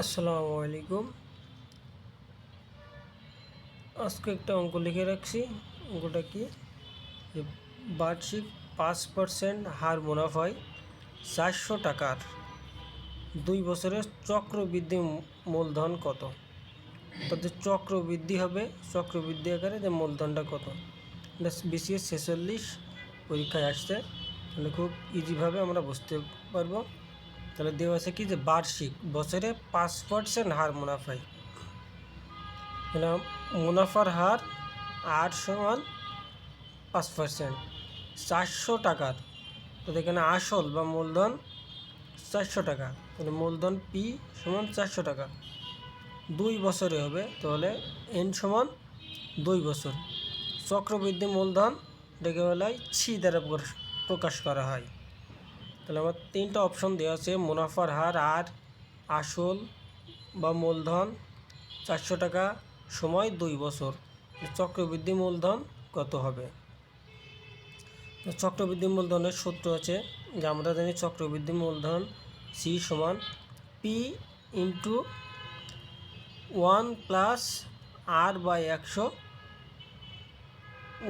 আসসালামু আলাইকুম। আজকে একটা অঙ্ক লিখে রাখছি। অঙ্কটা কি? বার্ষিক পাঁচ পার্সেন্ট হার মুনাফায় চারশো টাকার। দুই বছরের চক্রবৃদ্ধি মূলধন কত? তাদের চক্রবৃদ্ধি হবে, চক্রবৃদ্ধি আকারে যে মূলধনটা কত? এটা বিসিএস ছেচল্লিশ, পরীক্ষায় আসছে। তাহলে খুব ইজিভাবে আমরা বুঝতে পারব। তাহলে দেওয়া আছে কি যে বার্ষিক বছরে পাঁচ পার্সেন্ট হার মুনাফায়। তাহলে মুনাফার হার আট সমান পাঁচ পার্সেন্ট, চারশো টাকার। তো এখানে আসল বা মূলধন চারশো টাকা, তাহলে মূলধন পি সমান চারশো টাকা। দুই বছরে হবে, তাহলে এন সমান দুই বছর। চক্রবৃদ্ধি মূলধন, এটাকে বলা হয় ছি দ্বারা প্রকাশ করা হয়। তাহলে আমার তিনটা অপশন দেওয়া আছে, মুনাফার হার আর আসল বা মূলধন, চারশো টাকা সময় দুই বছর। চক্রবৃদ্ধি মূলধন কত হবে? চক্রবৃদ্ধি মূলধনের সূত্র আছে যে আমরা জানি চক্রবৃদ্ধি মূলধন সি সমান P into one plus R by একশো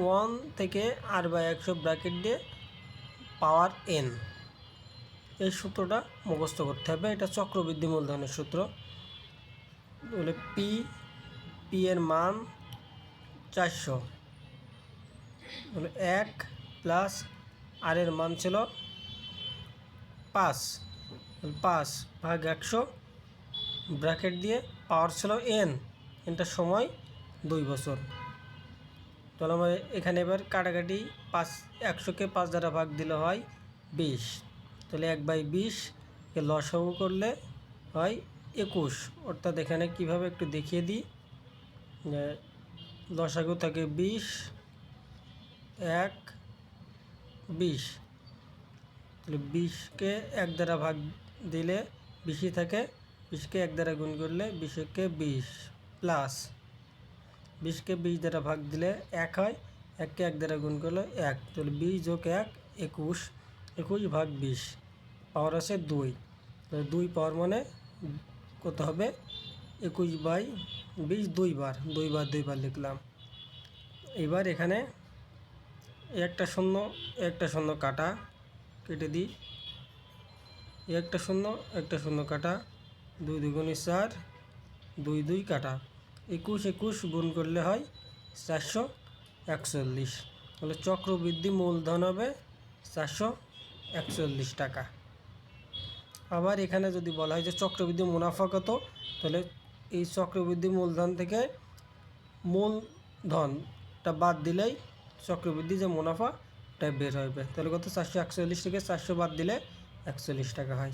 ওয়ান থেকে আর বাই একশো ব্র্যাকেট দিয়ে পাওয়ার এন এই সূত্রটা মুখস্থ করতে হবে। এটা চক্রবৃদ্ধি মূলধনের সূত্র। বলে পি পি এর মান চারশো। বলে এক প্লাস আর এর মান ছিল পাঁচ। পাঁচ ভাগ একশো, ব্র্যাকেট দিয়ে পাওয়ার ছিল এন এনটার সময় দুই বছর। তাহলে আমার এখানে এবার কাটাকাটি পাঁচ, একশোকে পাঁচ দ্বারা ভাগ দিলে হয় বিশ। তাহলে এক বাই বিশ কে লসাগু করলে হয় একুশ। অর্থাৎ এখানে কীভাবে একটু দেখিয়ে দিই লসাগু থাকে বিশ, এক, বিশ। তাহলে বিশকে এক দ্বারা ভাগ দিলে বিশই থাকে বিশকে এক দ্বারা গুণ করলে বিশকে বিশ প্লাস। বিশকে বিশ দ্বারা ভাগ দিলে এক হয় এককে এক দ্বারা গুণ করলে এক। তাহলে বিশ যোগ এক, একুশ। একুশ ভাগ বিশ, পাওয়ার আছে দুই। দুই পাওয়ার মানে কত হবে? একুশ বাই বিশ দুইবার দুইবার দুইবার লিখলাম। এবার এখানে একটা শূন্য একটা শূন্য কাটা, কেটে দিই। একটা শূন্য একটা শূন্য কাটা, দুই দুগুণে চার, দুই দুই কাটা। একুশ একুশ গুণ করলে হয় চারশো একচল্লিশ। তাহলে চক্রবৃদ্ধি মূলধন হবে চারশো একচল্লিশ টাকা। আবার এখানে যদি বলা হয় যে চক্রবৃদ্ধি মুনাফা কত তাহলে এই চক্রবৃদ্ধি মূলধন থেকে মূলধনটা বাদ দিলেই চক্রবৃদ্ধি যে মুনাফা এটা বের হবে। তাহলে কত? চারশো একচল্লিশ থেকে চারশো বাদ দিলে একচল্লিশ টাকা হয়।